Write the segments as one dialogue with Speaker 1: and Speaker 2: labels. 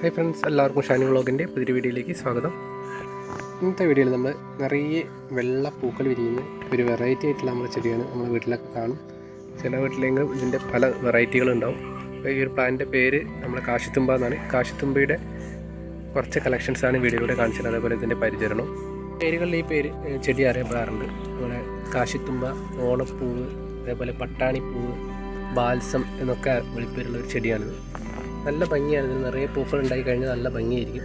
Speaker 1: Hi friends എല്ലാവർക്കും ഷാനി വ്ളോഗിന്റെ പുതിയ വീഡിയോയിലേക്ക് സ്വാഗതം. ഇന്നത്തെ വീഡിയോയിൽ നമ്മൾ നിറയെ വെള്ള പൂക്കൾ വിരിയുന്ന ഒരു വെറൈറ്റി ആയിട്ടുള്ള നമ്മുടെ ചെടിയാണ് നമ്മൾ വീട്ടിലൊക്കെ കാണും. ചില വീട്ടിലെങ്കിലും ഇതിന്റെ പല വെറൈറ്റികളുണ്ടാവും ഈ ഒരു പ്ലാന്റിന്റെ പേര് നമ്മൾ കാശിത്തുമ്പ എന്നാണ്. കാശിത്തുമ്പയുടെ കുറച്ച് കളക്ഷൻസാണ് വീഡിയോയിലൂടെ കാണിച്ചത്. അതേപോലെ ഇതിന്റെ പരിചരണം. പേരുകളിൽ ഈ പേര് ചെടി അറിയപ്പെടാറുണ്ട്. നമ്മുടെ കാശിത്തുമ്പ ഓണപ്പൂവ് അതേപോലെ പട്ടാണിപ്പൂവ് ബാൽസം എന്നൊക്കെ വിളിപ്പേരുള്ള ഒരു ചെടിയാണിത്. നല്ല ഭംഗിയാണ് ഇതിന് നിറയെ പൂക്കൾ ഉണ്ടായി കഴിഞ്ഞാൽ നല്ല ഭംഗിയായിരിക്കും.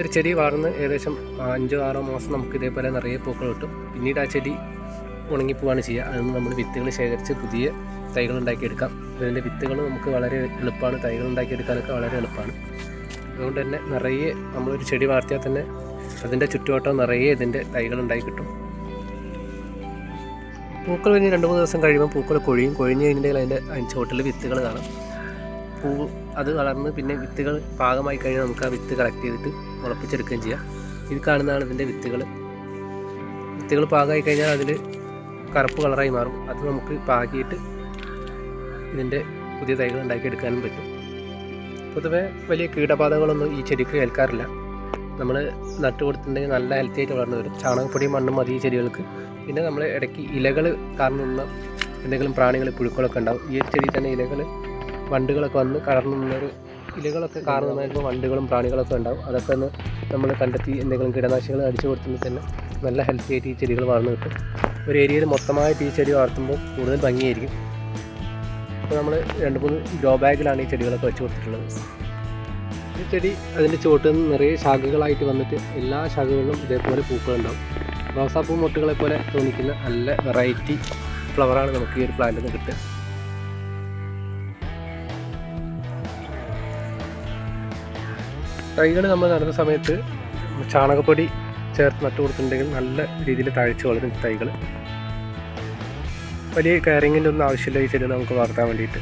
Speaker 1: ഒരു ചെടി വളർന്ന് ഏകദേശം അഞ്ചോ ആറോ മാസം നമുക്ക് ഇതേപോലെ നിറയെ പൂക്കൾ കിട്ടും. പിന്നീട് ആ ചെടി ഉണങ്ങിപ്പോവാണ് ചെയ്യുക. അതിൽ നിന്ന് നമ്മൾ വിത്തുകൾ ശേഖരിച്ച് പുതിയ തൈകൾ ഉണ്ടാക്കിയെടുക്കാം. അതിന്റെ വിത്തുകൾ നമുക്ക് വളരെ എളുപ്പമാണ്. തൈകൾ ഉണ്ടാക്കിയെടുക്കാനൊക്കെ വളരെ എളുപ്പമാണ്. അതുകൊണ്ട് തന്നെ നിറയെ നമ്മളൊരു ചെടി വളർത്തിയാൽ തന്നെ അതിന്റെ ചുറ്റുവട്ടം നിറയെ ഇതിന്റെ തൈകൾ ഉണ്ടായി കിട്ടും. പൂക്കൾ കഴിഞ്ഞ് രണ്ട് മൂന്ന് ദിവസം കഴിയുമ്പോൾ പൂക്കൾ കൊഴിയും. കൊഴിഞ്ഞ് കഴിഞ്ഞിട്ടുണ്ടെങ്കിൽ അതിന്റെ അതിന്റെ ചുവട്ടിൽ വിത്തുകൾ കാണാം. പൂ അത് വളർന്ന് പിന്നെ വിത്തുകൾ പാകമായി കഴിഞ്ഞാൽ നമുക്ക് ആ വിത്ത് കളക്ട് ചെയ്തിട്ട് മുളപ്പിച്ചെടുക്കുകയും ചെയ്യാം. ഇത് കാണുന്നതാണ് ഇതിന്റെ വിത്തുകൾ. വിത്തുകൾ പാകമായി കഴിഞ്ഞാൽ അതിൽ കറുപ്പ് കളറായി മാറും. അത് നമുക്ക് പാകിയിട്ട് ഇതിന്റെ പുതിയ തൈകൾ ഉണ്ടാക്കിയെടുക്കാനും പറ്റും. പൊതുവേ വലിയ കീടബാധകളൊന്നും ഈ ചെടിക്ക് ഏൽക്കാറില്ല. നമ്മൾ നട്ടു കൊടുത്തിട്ടുണ്ടെങ്കിൽ നല്ല ഹെൽത്തി ആയിട്ട് വളർന്നു വരും. ചാണകപ്പൊടിയും മണ്ണും മതി ഈ ചെടികൾക്ക്. പിന്നെ നമ്മൾ ഇടയ്ക്ക് ഇലകൾ കാരണം നിന്ന എന്തെങ്കിലും പ്രാണികൾ പുഴുക്കളൊക്കെ ഉണ്ടാവും. ഈ ചെടി തന്നെ ഇലകൾ വണ്ടുകളൊക്കെ വന്ന് കടർന്നു നിന്നൊരു ഇലകളൊക്കെ നിന്നപ്പോൾ വണ്ടുകളും പ്രാണികളൊക്കെ ഉണ്ടാവും. അതൊക്കെ ഒന്ന് നമ്മൾ കണ്ടെത്തി എന്തെങ്കിലും കീടനാശികൾ അടിച്ചു കൊടുത്തുമ്പോൾ തന്നെ നല്ല ഹെൽത്തി ആയിട്ട് ഈ ചെടികൾ വളർന്നു കിട്ടും. ഒരു ഏരിയയിൽ മൊത്തമായിട്ട് ഈ ചെടി വളർത്തുമ്പോൾ കൂടുതൽ ഭംഗിയായിരിക്കും. അപ്പോൾ നമ്മൾ രണ്ട് മൂന്ന് ഗ്രോ ബാഗിലാണ് ഈ ചെടികളൊക്കെ വെച്ച് കൊടുത്തിട്ടുള്ളത്. ഈ ചെടി അതിന്റെ ചുവട്ടിൽ നിന്ന് നിറയെ ശാഖകളായിട്ട് വന്നിട്ട് എല്ലാ ശാഖകളിലും ഇതേപോലെ പൂക്കളുണ്ടാവും. റോസാപ്പൂ മൊട്ടുകളെ പോലെ തോന്നിക്കുന്ന നല്ല വെറൈറ്റി ഫ്ലവറാണ് നമുക്ക് ഈ ഒരു പ്ലാന്റിൽ നിന്ന് കിട്ടുക. തൈകൾ നമ്മൾ നടുന്ന സമയത്ത് ചാണകപ്പൊടി ചേർത്ത് നട്ടു കൊടുത്തിട്ടുണ്ടെങ്കിൽ നല്ല രീതിയിൽ തഴച്ച് വളരും തൈകൾ. വലിയ കയറിങ്ങിന്റെ ഒന്നും ആവശ്യമില്ല ഈ ചെടി നമുക്ക് വളർത്താൻ വേണ്ടിയിട്ട്.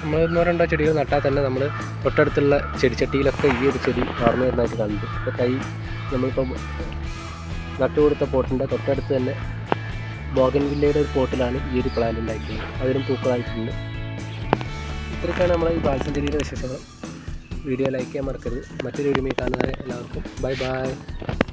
Speaker 1: നമ്മൾ ഒന്നോ രണ്ടോ ചെടികൾ നട്ടാൽ തന്നെ നമ്മൾ തൊട്ടടുത്തുള്ള ചെടിച്ചട്ടിയിലൊക്കെ ഈ ഒരു ചെടി വളർന്നു വരുന്നതായിട്ട് കണ്ടു. ഇപ്പോൾ തൈ നമ്മളിപ്പോൾ നട്ടു കൊടുത്ത പോട്ടിന്റെ തൊട്ടടുത്ത് തന്നെ ബോഗൻവില്ലയുടെ ഒരു പോട്ടിലാണ് ഈ ഒരു പ്ലാന്റ് ഉണ്ടായിട്ടുള്ളത് അതിലും പൂക്കളായിട്ടുണ്ട്. ഇത്രയൊക്കെയാണ് നമ്മളെ ഈ ബാൽസം ചെടിയുടെ വിശേഷങ്ങൾ. വീഡിയോ ലൈക്ക് ചെയ്യാൻ മറക്കരുത്. മറ്റൊരു വീഡിയോ കാണുന്നവരെ എല്ലാവർക്കും ബൈ ബൈ